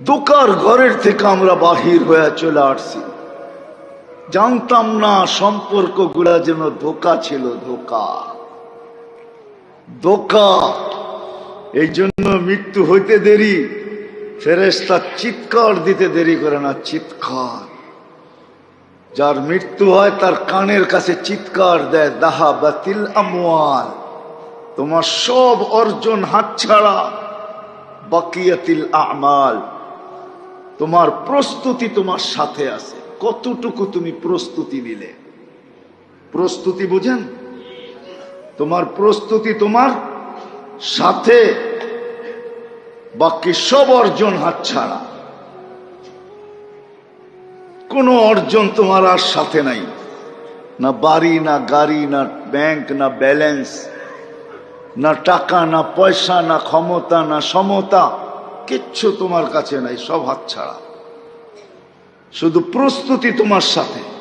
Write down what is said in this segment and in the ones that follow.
দোকার ঘরের থেকে আমরা বাহির হয়ে চলে আসছি। জানতাম না সম্পর্কগুলা যেন ধোকা ছিল, ধোকা। ধোকা। এই জন্য মৃত্যু হইতে দেরি ফেরেস্তা চিৎকার দিতে দেরি করে না, চিৎকার। যার মৃত্যু হয় তার কানের কাছে চিৎকার দেয় দাহা বাতিল আমওয়াল। তোমার সব অর্জন হাতছাড়া বাকিয়াতিল আমাল, তোমার প্রস্তুতি তোমার সাথে আছে। কতটুকু তুমি প্রস্তুতি নিলে? প্রস্তুতি বুঝেন? তোমার প্রস্তুতি তোমার সাথে, বাকি সব অর্জন হাতছাড়া কোনো অর্জন তোমার আর সাথে নাই। না বাড়ি, না গাড়ি, না ব্যাংক, না ব্যালেন্স। না টাকা, না পয়সা, না ক্ষমতা, না সমতা, কিচ্ছু তোমার কাছে নাই, সব হাত ছাড়া। শুধু প্রস্তুতি তোমার সাথে।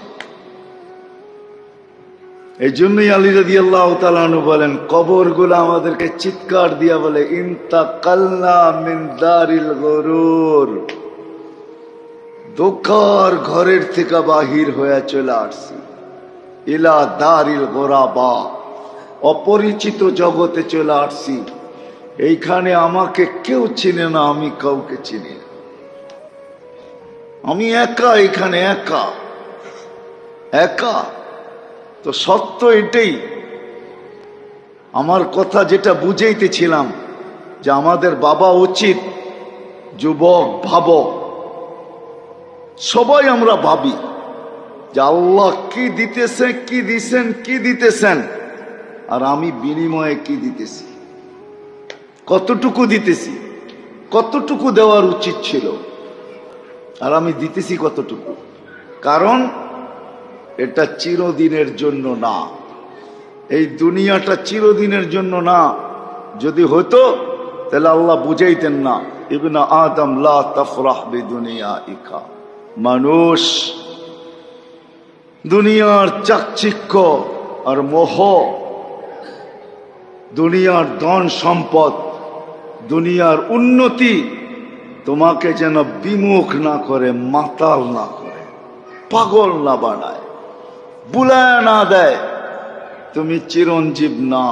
এই জন্যই আলী রাজি আল্লাহ তালানু বলেন কবরগুলো আমাদেরকে চিৎকার দিয়া বলে গরুর। দোকার ঘরের থেকে বাহির হয়ে চলে আসছি। ইলা দারিল গোরাবা। অপরিচিত জগতে চলে আসছি। এইখানে আমাকে কেউ চিনে না, আমি কাউকে চিনি না। আমি একা এখানে, একা। একা। তো সত্য এটাই। আমার কথা যেটা বুঝাইতেছিলাম, যে আমাদের বাবা উচিত যুবক, ভাবক। সবাই আমরা ভাবি যে আল্লাহ কি দিতেছে কি দিছেন, কি দিতেছেন। আর আমি বিনিময়ে কি দিতেছি? কতটুকু দিতেছি? কতটুকু দেওয়ার উচিত ছিল? আর আমি দিতেছি কতটুকু? কারণ এটা চিরদিনের জন্য না। এই দুনিয়াটা চিরদিনের জন্য না। যদি হতো, তাহলে আল্লাহ বুঝাইতেন না, ইবনা আদম লা তফরাহ দুনিয়া ইকা মানুষ দুনিয়ার চাকচিক্য আর মোহ দুনিয়ার ধন সম্পদ, দুনিয়ার উন্নতি তোমাকে যেন বিমুখ না করে, মাতাল না করে, পাগল না বানায়, বুলায় না দেয়। তুমি চিরঞ্জীব না।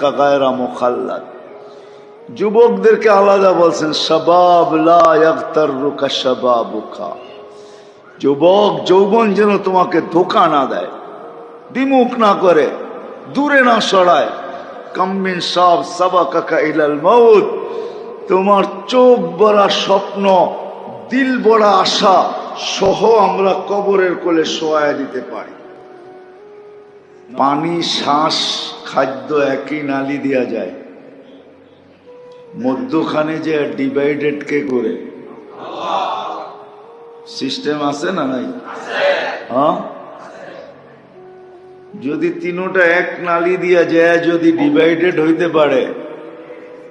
কাকায়রা যুবকদেরকে আলাদা বলছেন সবাব যুবক যৌবন যেন তোমাকে ধোকা না দেয়, বিমুখ না করে। দূরে না সরায়। কাম্মিন সব সাবা কাকা ইলাল মৌত তোমার চোখ বড়া স্বপ্ন দিল বড়া আশা সহ আমরা কবরের কোলে শোয়া দিতে পারি। পানি শ্বাস খাদ্য একই নালি দেওয়া যায়। মধ্যখানে যে ডিভাইডেড কে করে? সিস্টেম আছে না নাই? হ্যাঁ? যদি তিনোটা এক নালি দিয়া যায় যদি ডিভাইডেড হইতে পারে,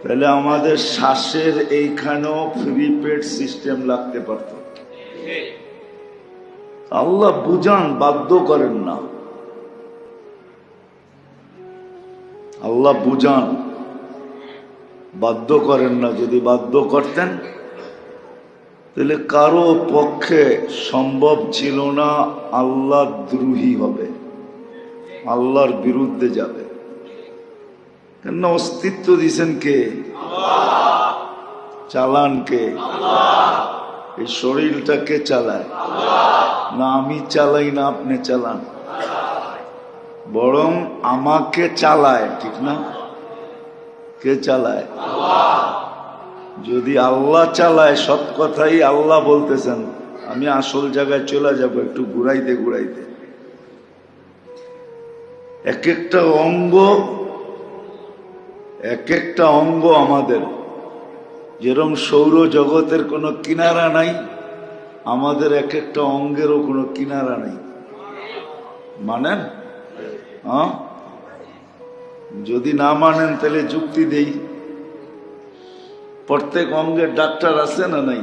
তাহলে আমাদের শ্বাসের এইখানেও ফ্রি পেড সিস্টেম লাগতে পারত। আল্লাহ বুঝান, বাধ্য করেন না। আল্লাহ বুঝান, বাধ্য করেন না। যদি বাধ্য করতেন, তাহলে কারও পক্ষে সম্ভব ছিল না আল্লাহ দ্রোহী হবে। আল্লাহর বিরুদ্ধে যাবে। কেন অস্তিত্ব দিছেন কে? চালান কে? এই শরীরটা কে চালায়। না, আমি চালাই না, আপনি চালান। বরং আমাকে চালায়, ঠিক না? কে চালায়? যদি আল্লাহ চালায়, সব কথাই আল্লাহ বলতেছেন। আমি আসল জায়গায় চলে যাব, একটু ঘুরাইতে ঘুরাইতে। এক একটা অঙ্গ এক একটা অঙ্গ আমাদের। যেরম সৌর জগতের কোনো কিনারা নাই আমাদের এক একটা অঙ্গেরও কোনো কিনারা নেই। মানেন? হ্যাঁ যদি না মানেন তাহলে যুক্তি দেই। প্রত্যেক অঙ্গের ডাক্তার আছে না নাই?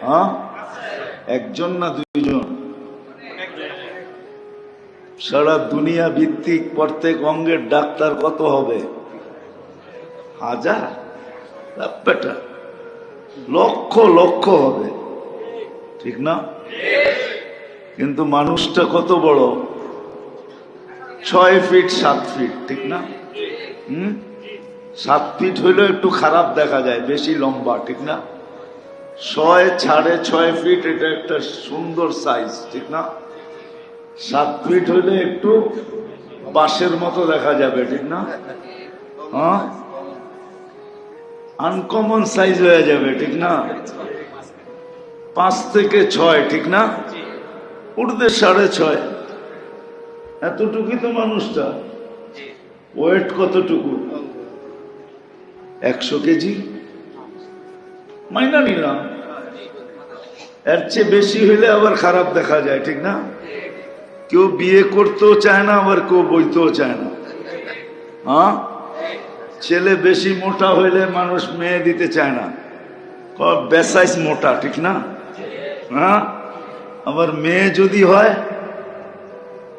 হ্যাঁ একজন না সারা দুনিয়া ভিত্তিক প্রত্যেক অঙ্গের ডাক্তার কত হবে? হাজার? বেটা, লক্ষ লক্ষ হবে। ঠিক না? কিন্তু মানুষটা কত বড়? ছয় ফিট, সাত ফিট, ঠিক না? হুম? সাত ফিট হইলেও একটু খারাপ দেখা যায়, বেশি লম্বা, ঠিক না? ছয় সাড়ে ছয় ফিট, এটা একটা সুন্দর সাইজ ঠিক না? সাত ফিট হইলে একটু বাঁশের মতো দেখা যাবে, ঠিক না? হ্যাঁ? আনকমন সাইজ হয়ে যাবে, ঠিক না? পাঁচ থেকে ছয়, ঠিক না? উঠতে সাড়ে ছয়। এতটুকুই তো মানুষটা। ওয়েট কতটুকু? একশো কেজি? মাইনা নিলাম। এর চেয়ে বেশি হইলে আবার খারাপ দেখা যায়, ঠিক না? কেউ বিয়ে করতেও চায় না, আবার কেউ বইতেও চায় না। হ্যাঁ? ছেলে বেশি মোটা হইলে মানুষ মেয়ে দিতে চায় না। বেসাইজ মোটা, ঠিক না? হ্যাঁ? আবার মেয়ে যদি হয়,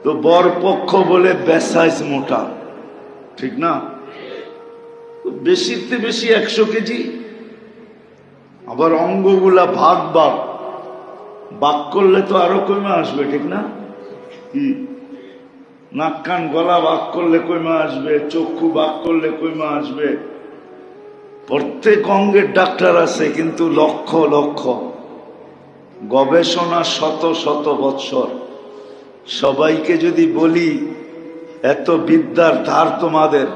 তো বর পক্ষ বলে বেসাইজ মোটা, ঠিক না? বেশিতে বেশি একশো কেজি। আবার অঙ্গগুলা ভাগ ভাগ। বাক করলে তো আরও কমে আসবে, ঠিক না? কি? নাক কান গলা বাক করলে কইমা আসবে? চক্ষু বাক করলে কইমা আসবে? প্রত্যেক অঙ্গের ডাক্তার আছে, কিন্তু লক্ষ লক্ষ। গবেষণা শত শত বৎসর। সবাইকে যদি বলি, এত বিদ্যার ধার তোমাদের,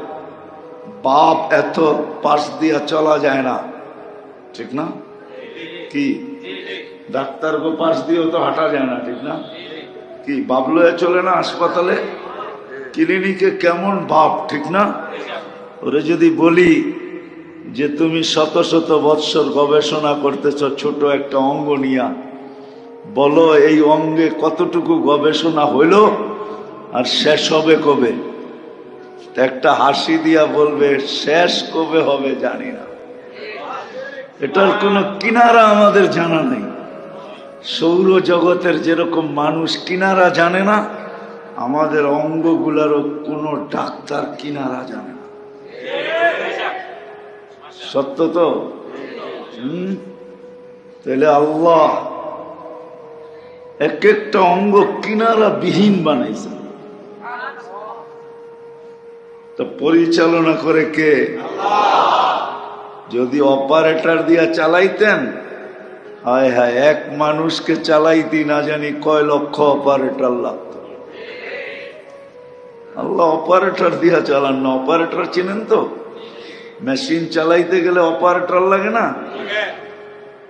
বাপ এত পাশ দিয়া চলা যায় না। ঠিক না? কি? ডাক্তার পাশ দিয়েও তো হাঁটা যায় না, ঠিক না? কি, বাবলয়ে চলে না হাসপাতালে? ক্লিনিকে কেমন বাপ, ঠিক না? ওরে যদি বলি যে তুমি শত শত বৎসর গবেষণা করতেছ, ছোট একটা অঙ্গ নিয়া, বলো এই অঙ্গে কতটুকু গবেষণা হইল আর শেষ হবে কবে? একটা হাসি দিয়া বলবে, শেষ কবে হবে জানি না। এটার কোনো কিনারা আমাদের জানা নেই। সৌর জগতের যেরকম মানুষ কিনারা জানে না, আমাদের অঙ্গগুলারও কোনো ডাক্তার কিনারা জানে না। সত্য তো? তাহলে আল্লাহ এক একটা অঙ্গ কিনারা বিহীন বানাইছে। তো পরিচালনা করে কে? যদি অপারেটর দিয়া চালাইতেন হায় হায়, এক মানুষকে চালাইতি না জানি কয় লক্ষ অপারেটর লাগতো। আল্লাহ অপারেটর দিয়া চালান না, অপারেটর চিনেন তো? মেশিন চালাইতে গেলে অপারেটর লাগে না?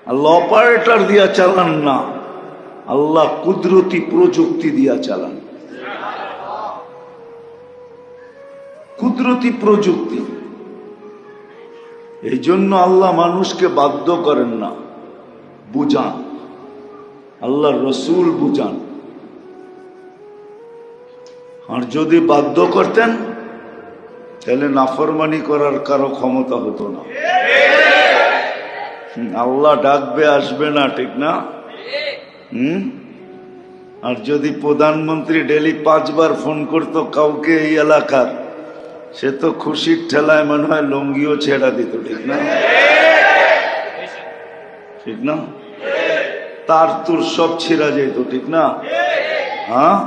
আল্লাহ অপারেটর দিয়া চালান না, আল্লাহ কুদরতি প্রযুক্তি দিয়া চালান। কুদরতি প্রযুক্তি। এই জন্য আল্লাহ মানুষকে বাধ্য করেন না। বুঝান। আল্লাহ রসুল বুঝান। আর যদি বাধ্য করতেন, তাহলে নাফরমানি করার কারও ক্ষমতা হতো না। আল্লাহ ডাকবে, আসবে না, ঠিক না? হুম? আর যদি প্রধানমন্ত্রী ডেলি পাঁচবার ফোন করতো কাউকে এই এলাকার, সে তো খুশির ঠেলায় মনে হয় লঙ্গিও ছেড়া দিত, ঠিক না? ঠিক না? তার তোর সব ছিঁড়া যেত, ঠিক না? হ্যাঁ?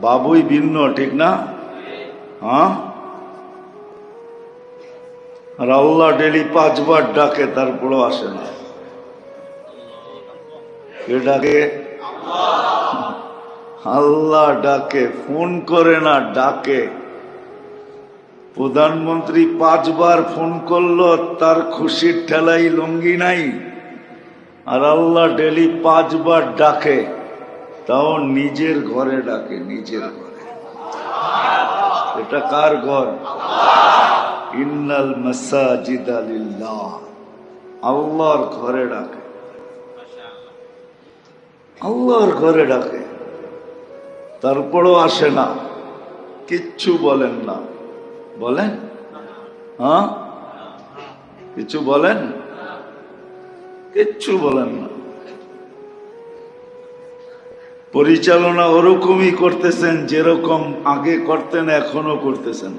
বাবুই ভিন্ন, ঠিক না? হ্যাঁ? আর আল্লাহ ডেলি পাঁচবার ডাকে, তারপরও আসে না। কে ডাকে? আল্লাহ ডাকে, ফোন করে না, ডাকে। প্রধানমন্ত্রী পাঁচবার ফোন করল, তার খুশির ঠেলাই লঙ্গি নাই। আর আল্লাহ ডেলি পাঁচবার ডাকে, তাও নিজের ঘরে ডাকে, নিজের ঘরে। এটা কার ঘর? ইন্নাল মাসাজিদ আলিল্লাহ আল্লাহর ঘরে ডাকে। আল্লাহর ঘরে ডাকে। তারপরও আসে না। কিচ্ছু বলেন না। বলেন? হ্যাঁ? কিছু বলেন? কিচ্ছু বলেন না। পরিচালনা ওরকমই করতেছেন, যেরকম আগে করতেন এখনও করতেছেন।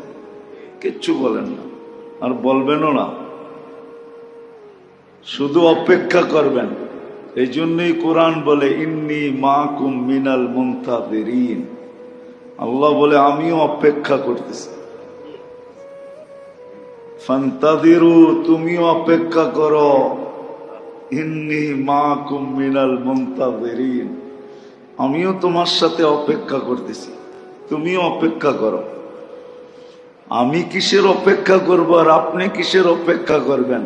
কিচ্ছু বলেন না। আর বলবেনও না। শুধু অপেক্ষা করবেন। এই জন্যই কোরআন বলে, ইন্নি মা কুম মিনাল মুন্তাদিরিন। আল্লাহ বলে, আমিও অপেক্ষা করতেছি। ফান্তাদিরু, তুমিও অপেক্ষা করো। মা আমিও তোমার সাথে অপেক্ষা করতেছি। তুমিও অপেক্ষা করো। আমি কিসের অপেক্ষা করব আর আপনি কিসের অপেক্ষা করবেন?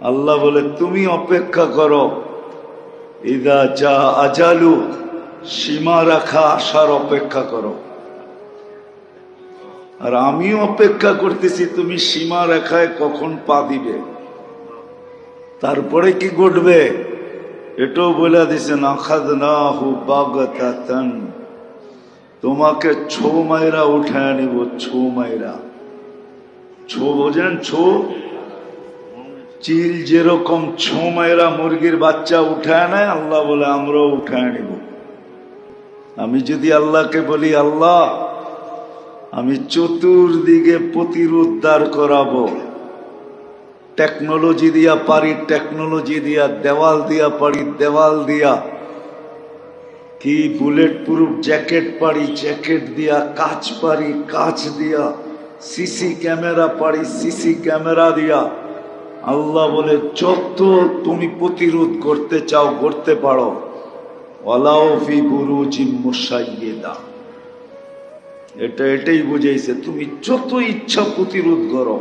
আল্লাহ বলে, তুমি অপেক্ষা করো। ইদা যা আজালু, সীমা রাখা আসার অপেক্ষা করো। আর আমিও অপেক্ষা করতেছি, তুমি সীমা রেখায় কখন পা দিবে? তারপরে কি ঘটবে? এটাও বলে দিছেন আখাদ না হু বাগতাতন। তোমাকে ছো মাইরা উঠায় নিব, ছো মাইরা। ছো বোঝেন, ছো? চিল যেরকম ছো মাইরা মুরগির বাচ্চা উঠায় নেয়, আল্লাহ বলে, আমরাও উঠায় নিব। আমি যদি আল্লাহকে বলি, আল্লাহ, আমি চতুর্দিকে প্রতিরোধ দাঁড় করাবো। টেকনোলজি দিয়া পারি, টেকনোলজি দিয়া, দেওয়াল দিয়া পারি, দেওয়াল দিয়া। কি বুলেট প্রুফ জ্যাকেট পারি, জ্যাকেট দিয়া কাচ পারি, কাচ দিয়া। সিসি ক্যামেরা পারি সিসি ক্যামেরা দিয়া। আল্লাহ বলে, যত তুমি প্রতিরোধ করতে চাও, করতে পারো। ওয়ালাও ফি বুরুজি মুসাইয়েদা এটা, এটাই বুঝাইছে, তুমি যত ইচ্ছা প্রতিরোধ করো।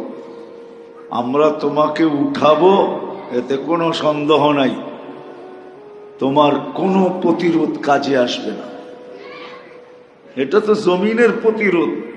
আমরা তোমাকে উঠাবো, এতে কোনো সন্দেহ নাই। তোমার কোনো প্রতিরোধ কাজে আসবে না। এটা তো জমিনের প্রতিরোধ।